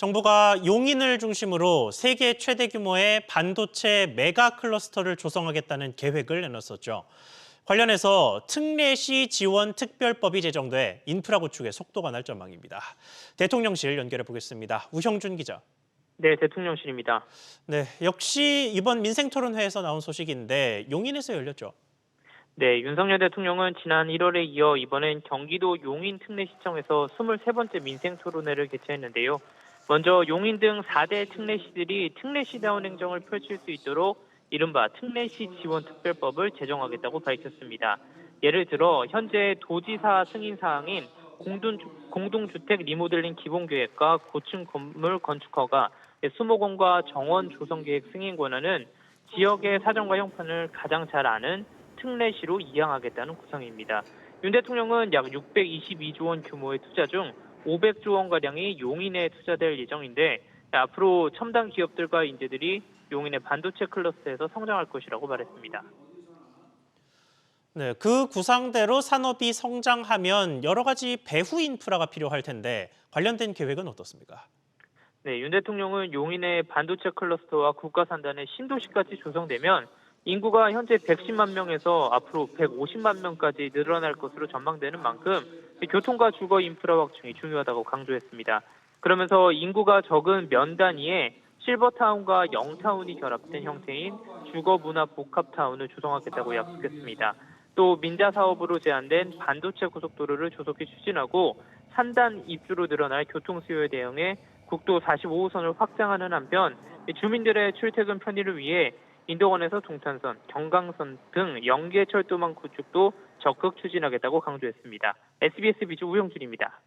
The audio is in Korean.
정부가 용인을 중심으로 세계 최대 규모의 반도체 메가 클러스터를 조성하겠다는 계획을 내놨었죠. 관련해서 특례시 지원 특별법이 제정돼 인프라 구축에 속도가 날 전망입니다. 대통령실 연결해 보겠습니다. 우형준 기자. 네, 대통령실입니다. 네, 역시 이번 민생토론회에서 나온 소식인데 용인에서 열렸죠. 네, 윤석열 대통령은 지난 1월에 이어 이번엔 경기도 용인 특례시청에서 23번째 민생 토론회를 개최했는데요. 먼저 용인 등 4대 특례시들이 특례시다운 행정을 펼칠 수 있도록 이른바 특례시 지원 특별법을 제정하겠다고 밝혔습니다. 예를 들어 현재 도지사 승인 사항인 공동, 공동주택 리모델링 기본계획과 고층 건물 건축 허가, 수목원과 정원 조성 계획 승인 권한은 지역의 사정과 형편을 가장 잘 아는 특례시로 이양하겠다는 구상입니다. 윤 대통령은 약 622조 원 규모의 투자 중 500조 원가량이 용인에 투자될 예정인데 앞으로 첨단 기업들과 인재들이 용인의 반도체 클러스터에서 성장할 것이라고 말했습니다. 네, 그 구상대로 산업이 성장하면 여러 가지 배후 인프라가 필요할 텐데 관련된 계획은 어떻습니까? 네, 윤 대통령은 용인의 반도체 클러스터와 국가산단의 신도시까지 조성되면 인구가 현재 110만 명에서 앞으로 150만 명까지 늘어날 것으로 전망되는 만큼 교통과 주거 인프라 확충이 중요하다고 강조했습니다. 그러면서 인구가 적은 면 단위에 실버타운과 영타운이 결합된 형태인 주거 문화 복합타운을 조성하겠다고 약속했습니다. 또 민자 사업으로 제한된 반도체 고속도로를 조속히 추진하고 산단 입주로 늘어날 교통 수요에 대응해 국도 45호선을 확장하는 한편 주민들의 출퇴근 편의를 위해 인도원에서 동탄선, 경강선 등 연계 철도망 구축도 적극 추진하겠다고 강조했습니다. SBS 비주 우영준입니다.